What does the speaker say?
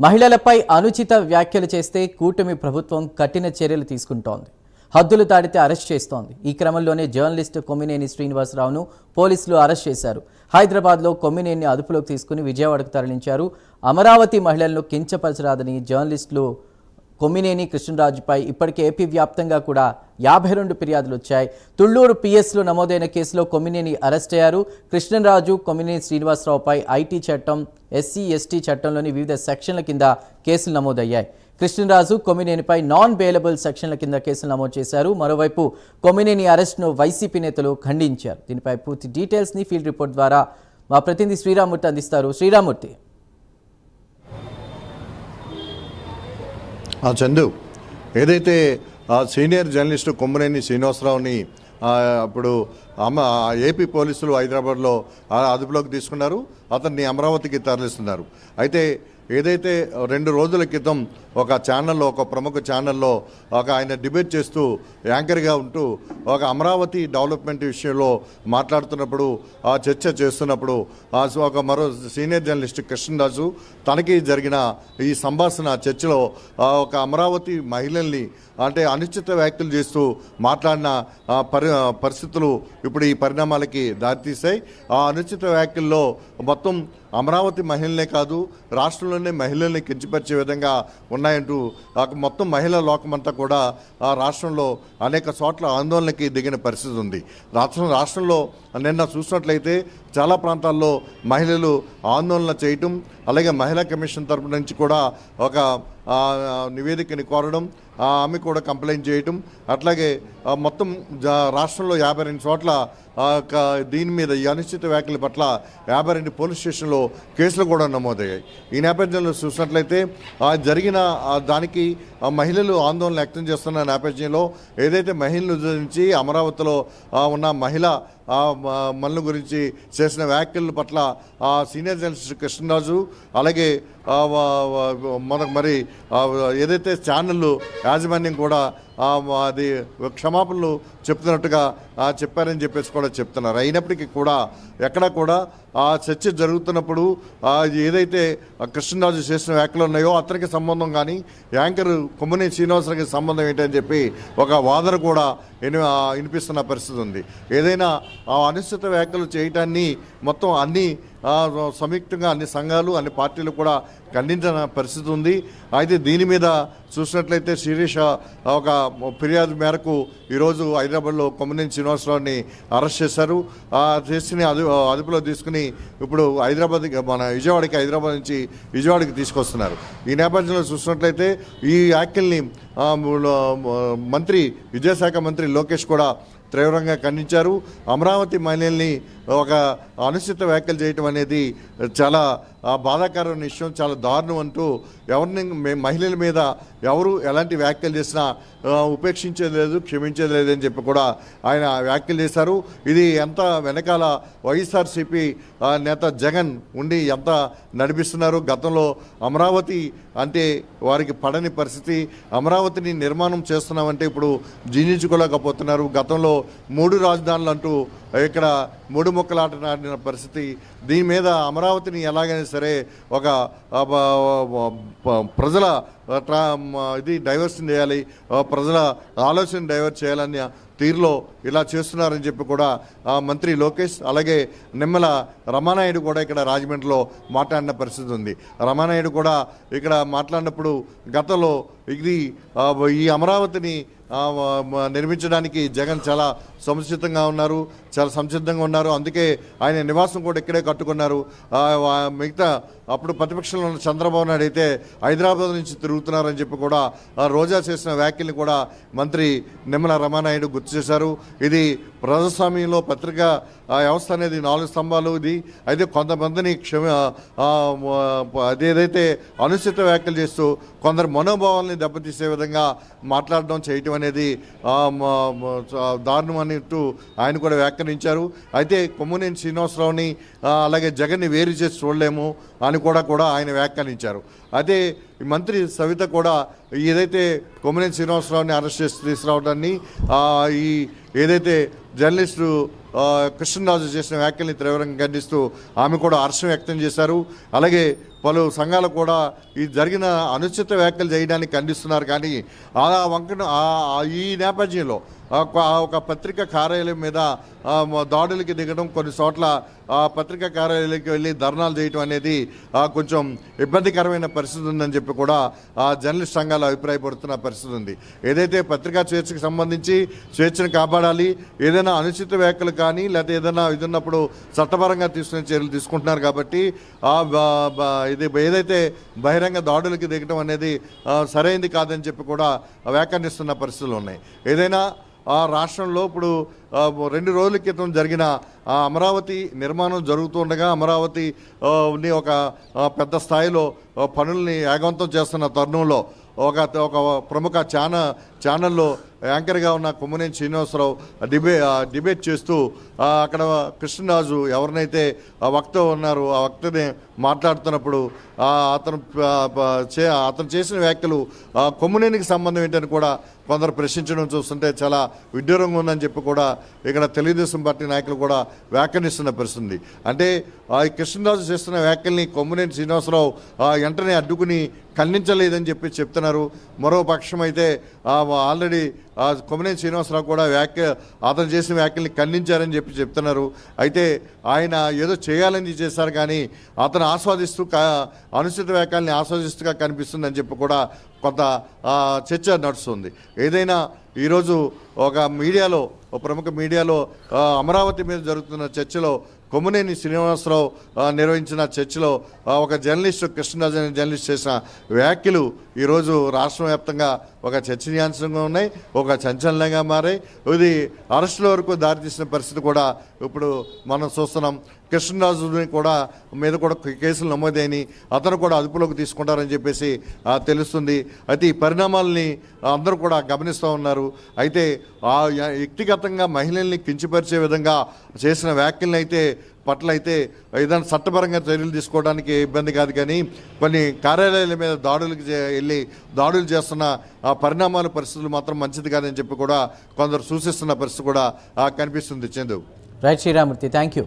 మహిళలపై అనుచిత వ్యాఖ్యలు చేస్తే కూటమి ప్రభుత్వం కఠిన చర్యలు తీసుకుంటోంది. హద్దులు దాటితే అరెస్ట్ చేస్తోంది. ఈ క్రమంలోనే జర్నలిస్ట్ కొమ్మినేని శ్రీనివాసరావును పోలీసులు అరెస్ట్ చేశారు. హైదరాబాద్లో కొమ్మినేని అదుపులోకి తీసుకుని విజయవాడకు తరలించారు. అమరావతి మహిళలను కించపరచరాదని జర్నలిస్టులు కొమ్మినేని కృష్ణరాజుపై ఇప్పటికే ఏపీ వ్యాప్తంగా కూడా యాభై రెండు ఫిర్యాదులు వచ్చాయి. తుళ్ళూరు పిఎస్లో నమోదైన కేసులో కొమ్మినేని అరెస్ట్ అయ్యారు. కృష్ణరాజు కొమ్మినేని శ్రీనివాసరావుపై ఐటీ చట్టం ఎస్సీ ఎస్టీ చట్టంలోని వివిధ సెక్షన్ల కింద కేసులు నమోదయ్యాయి. కృష్ణరాజు కొమ్మినేనిపై నాన్ బెయిలబుల్ సెక్షన్ల కింద కేసులు నమోదు చేశారు. మరోవైపు కొమ్మినేని అరెస్ట్ను వైసీపీ నేతలు ఖండించారు. దీనిపై పూర్తి డీటెయిల్స్ని ఫీల్డ్ రిపోర్ట్ ద్వారా మా ప్రతినిధి శ్రీరామూర్తి అందిస్తారు. శ్రీరామూర్తి. ఆ చందు ఏదైతే ఆ సీనియర్ జర్నలిస్టు కొమ్మరేని శ్రీనివాసరావుని అప్పుడు అమ్మ ఆ ఏపీ పోలీసులు హైదరాబాద్లో అదుపులోకి తీసుకున్నారు. అతన్ని అమరావతికి తరలిస్తున్నారు. అయితే ఏదైతే రెండు రోజుల క్రితం ఒక ఛానల్లో ఒక ప్రముఖ ఛానల్లో ఒక ఆయన డిబేట్ చేస్తూ యాంకర్గా ఉంటూ ఒక అమరావతి డెవలప్మెంట్ విషయంలో మాట్లాడుతున్నప్పుడు ఆ చర్చ చేస్తున్నప్పుడు ఆ ఒక మరో సీనియర్ జర్నలిస్ట్ కృష్ణరాజు తనకి జరిగిన ఈ సంభాషణ చర్చలో ఆ ఒక అమరావతి మహిళల్ని అంటే అనిశ్చిత వ్యాఖ్యలు చేస్తూ మాట్లాడిన పరి పరిస్థితులు ఇప్పుడు ఈ పరిణామాలకి దారితీశాయి. ఆ అనుచిత వ్యాఖ్యల్లో మొత్తం అమరావతి మహిళలే కాదు రాష్ట్రంలోనే మహిళల్ని కించపరిచే విధంగా ఉన్నాయంటూ ఆ మొత్తం మహిళా లోకమంతా కూడా ఆ రాష్ట్రంలో అనేక చోట్ల ఆందోళనకి దిగిన పరిస్థితి ఉంది. రాష్ట్రం రాష్ట్రంలో నిన్న చూసినట్లయితే చాలా ప్రాంతాల్లో మహిళలు ఆందోళన చేయటం అలాగే మహిళా కమిషన్ తరపు నుంచి కూడా ఒక నివేదికని కోరడం ఆ, ఆమె కూడా కంప్లైంట్ చేయటం అట్లాగే మొత్తం జా- రాష్ట్రంలో యాభై రెండు చోట్ల ఆ, దీని మీద ఈ అనిశ్చిత వ్యాఖ్యల పట్ల యాభై రెండు పోలీస్ స్టేషన్లో కేసులు కూడా నమోదయ్యాయి. ఈ నేపథ్యంలో చూసినట్లయితే జరిగిన దానికి మహిళలు ఆందోళన వ్యక్తం చేస్తున్న నేపథ్యంలో ఏదైతే మహిళలు నుంచి అమరావతిలో ఉన్న మహిళ మనుల గురించి చేసిన వ్యాఖ్యల పట్ల ఆ సీనియర్ జర్నలిస్ట్ కృష్ణరాజు అలాగే మనకు మరి ఏదైతే ఛానళ్ళు యాజమాన్యం కూడా అది క్షమాపణలు చెప్తున్నట్టుగా చెప్పారని చెప్పేసి కూడా చెప్తున్నారు. అయినప్పటికీ కూడా ఎక్కడ కూడా ఆ చర్చ జరుగుతున్నప్పుడు ఏదైతే కృష్ణరాజు చేసిన వ్యాఖ్యలు ఉన్నాయో అతనికి సంబంధం కానీ యాంకర్ కొమ్మని శ్రీనివాసరావుకి సంబంధం ఏంటని చెప్పి ఒక వాదన కూడా వినిపిస్తున్న పరిస్థితి ఉంది. ఏదైనా ఆ అనిశ్చిత వ్యాఖ్యలు చేయటాన్ని మొత్తం అన్నీ సంయుక్తంగా అన్ని సంఘాలు అన్ని పార్టీలు కూడా ఖండించిన పరిస్థితి ఉంది. అయితే దీని మీద చూసినట్లయితే శిరీష ఒక ఫిర్యాదు మేరకు ఈరోజు హైదరాబాద్లో కొమ్మనేని శ్రీనివాసరావుని అరెస్ట్ చేశారు. ఆ చేసిన అదు అదుపులో తీసుకుని ఇప్పుడు హైదరాబాద్ మన విజయవాడకి హైదరాబాద్ నుంచి విజయవాడకి తీసుకొస్తున్నారు. ఈ నేపథ్యంలో చూసినట్లయితే ఈ వ్యాఖ్యల్ని మంత్రి విద్యాశాఖ మంత్రి లోకేష్ కూడా తీవ్రంగా ఖండించారు. అమరావతి మహిళల్ని ఒక అనుచిత వ్యాఖ్యలు చేయటం అనేది చాలా బాధాకరమైన విషయం చాలా దారుణం అంటూ ఎవరిని మహిళల మీద ఎవరు ఎలాంటి వ్యాఖ్యలు చేసినా ఉపేక్షించేది లేదు క్షమించేది లేదని చెప్పి కూడా ఆయన వ్యాఖ్యలు చేశారు. ఇది ఎంత వెనకాల వైఎస్ఆర్సీపీ నేత జగన్ ఉండి ఎంత నడిపిస్తున్నారు? గతంలో అమరావతి అంటే వారికి పడని పరిస్థితి. అమరావతిని నిర్మాణం చేస్తున్నామంటే ఇప్పుడు జీర్ణించుకోలేకపోతున్నారు. గతంలో మూడు రాజధానులు అంటూ ఇక్కడ మూడు మొక్కలాట నాటిన పరిస్థితి. దీని మీద అమరావతిని ఎలాగైనా సరే ఒక ప్రజల ట్రా ఇది డైవర్షన్ చేయాలి. ప్రజల ఆలోచన డైవర్ట్ చేయాలని తీరులో ఇలా చేస్తున్నారని చెప్పి కూడా మంత్రి లోకేష్ అలాగే నిమ్మల రమానాయుడు కూడా ఇక్కడ రాజమండ్రిలో మాట్లాడిన పరిస్థితి ఉంది. రమానాయుడు కూడా ఇక్కడ మాట్లాడినప్పుడు గతంలో ఇది ఈ అమరావతిని నిర్మించడానికి జగన్ చాలా సముచితంగా ఉన్నారు చాలా సంసిద్ధంగా ఉన్నారు. అందుకే ఆయన నివాసం కూడా ఇక్కడే కట్టుకున్నారు. మిగతా అప్పుడు ప్రతిపక్షంలో ఉన్న చంద్రబాబు నాయుడు అయితే హైదరాబాద్ నుంచి తిరుగుతున్నారని చెప్పి కూడా రోజా చేసిన వ్యాఖ్యల్ని కూడా మంత్రి నిమ్మల రమానాయుడు గుర్తు చేశారు. ఇది ప్రజాస్వామ్యంలో పత్రికా ఆ, వ్యవస్థ అనేది నాలుగు స్తంభాలు. ఇది అయితే కొంతమందిని క్షమ అదేదైతే అనుచిత వ్యాఖ్యలు చేస్తూ కొందరు మనోభావాల్ని దెబ్బతీసే విధంగా మాట్లాడడం చేయటం అనేది దారుణం అన్నట్టు ఆయన కూడా వ్యాఖ్యానించారు. అయితే కొమ్మునేని శ్రీనివాసరావుని అలాగే జగన్ని వేరు చేసి చూడలేము అని కూడా కూడా ఆయన వ్యాఖ్యానించారు. అయితే ఈ మంత్రి సవిత కూడా ఏదైతే కొమ్మనేని శ్రీనివాసరావుని అరెస్ట్ చేసి తీసుకురావడాన్ని ఈ ఏదైతే జర్నలిస్టు కృష్ణరాజు చేసిన వ్యాఖ్యల్ని తీవ్రంగా ఖండిస్తూ ఆమె కూడా హర్షం వ్యక్తం చేశారు. అలాగే పలు సంఘాలు కూడా ఈ జరిగిన అనుచిత వ్యాఖ్యలు చేయడానికి ఖండిస్తున్నారు. కానీ ఆ వంకన ఈ నేపథ్యంలో ఒక ఒక కార్యాలయం మీద దాడులకి దిగడం కొన్ని చోట్ల పత్రికా కార్యాలయాలకు వెళ్ళి ధర్నాలు చేయటం అనేది ఆ, కొంచెం ఇబ్బందికరమైన పరిస్థితి ఉందని చెప్పి కూడా ఆ జర్నలిస్ట్ సంఘాలు అభిప్రాయపడుతున్న పరిస్థితి ఉంది. ఏదైతే పత్రికా స్వేచ్ఛకు సంబంధించి స్వేచ్ఛను కాపాడాలి ఏదైనా అనుచిత వ్యాఖ్యలు కానీ లేకపోతే ఏదైనా ఇది ఉన్నప్పుడు చట్టపరంగా తీసుకునే చర్యలు తీసుకుంటున్నారు కాబట్టి ఆ ఇది ఏదైతే బహిరంగ దాడులకి దిగడం అనేది సరైంది కాదని చెప్పి కూడా వ్యాఖ్యానిస్తున్న పరిస్థితులు ఉన్నాయి. ఏదైనా ఆ రాష్ట్రంలో ఇప్పుడు రెండు రోజుల క్రితం జరిగిన ఆ, అమరావతి నిర్మాణ జరుగుతుండగా అమరావతి ని ఒక పెద్ద స్థాయిలో పనుల్ని యాగవంతం చేస్తున్న తరుణంలో ఒక ఒక ప్రముఖ ఛానల్ ఛానల్లో యాంకర్గా ఉన్న కొమ్మనేని శ్రీనివాసరావు డిబే డిబేట్ చేస్తూ అక్కడ కృష్ణరాజు ఎవరినైతే ఆ వక్త ఉన్నారో ఆ వక్తని మాట్లాడుతున్నప్పుడు అతను చే అతను చేసిన వ్యాఖ్యలు ఆ, కొమ్మునేనికి సంబంధం ఏంటని కూడా కొందరు ప్రశ్నించడం చూస్తుంటే చాలా విడ్డూరంగా ఉందని చెప్పి కూడా ఇక్కడ తెలుగుదేశం పార్టీ నాయకులు కూడా వ్యాఖ్యానిస్తున్న పరిస్థితి అంటే ఆ, ఈ కృష్ణరాజు చేస్తున్న వ్యాఖ్యల్ని కొమ్మునేని శ్రీనివాసరావు ఆ, వెంటనే అడ్డుకుని ఖండించలేదని చెప్పి చెప్తున్నారు. మరో పక్షం అయితే ఆల్రెడీ ఆ, కొమ్మినేని శ్రీనివాసరావు కూడా వ్యాఖ్య అతను చేసిన వ్యాఖ్యల్ని ఖండించారని చెప్పి చెప్తున్నారు. అయితే ఆయన ఏదో చేయాలని చేశారు కానీ అతను ఆస్వాదిస్తూ అనుచిత వ్యాఖ్యల్ని ఆస్వాదిస్తూగా కనిపిస్తుందని చెప్పి కూడా కొంత చర్చ నడుస్తుంది. ఏదైనా ఈరోజు ఒక మీడియాలో ఒక ప్రముఖ మీడియాలో అమరావతి మీద జరుగుతున్న చర్చలో కొమ్మునేని శ్రీనివాసరావు నిర్వహించిన చర్చలో ఒక జర్నలిస్టు కృష్ణరాజు అనే జర్నలిస్ట్ చేసిన వ్యాఖ్యలు ఈరోజు రాష్ట్ర వ్యాప్తంగా ఒక చర్చనీయాంశంగా ఉన్నాయి ఒక చంచలనంగా మారాయి. ఇది అరెస్టుల వరకు దారితీసిన పరిస్థితి కూడా ఇప్పుడు మనం చూస్తున్నాం. కృష్ణరాజుని కూడా మీద కూడా కేసులు నమోదైని అతను కూడా అదుపులోకి తీసుకుంటారని చెప్పేసి తెలుస్తుంది. అయితే ఈ పరిణామాలని అందరూ కూడా గమనిస్తూ ఉన్నారు. అయితే ఆ వ్యక్తిగతంగా మహిళల్ని కించపరిచే విధంగా చేసిన వ్యాఖ్యలను అయితే పట్ల అయితే ఏదైనా చట్టపరంగా చర్యలు తీసుకోవడానికి ఇబ్బంది కాదు కానీ కొన్ని కార్యాలయాల మీద దాడులకు చే- వెళ్ళి దాడులు చేస్తున్న ఆ పరిణామాల పరిస్థితులు మాత్రం మంచిది కాదని చెప్పి కూడా కొందరు సూచిస్తున్న పరిస్థితి కూడా కనిపిస్తుంది. Chandu. Right Sriramurthy thank you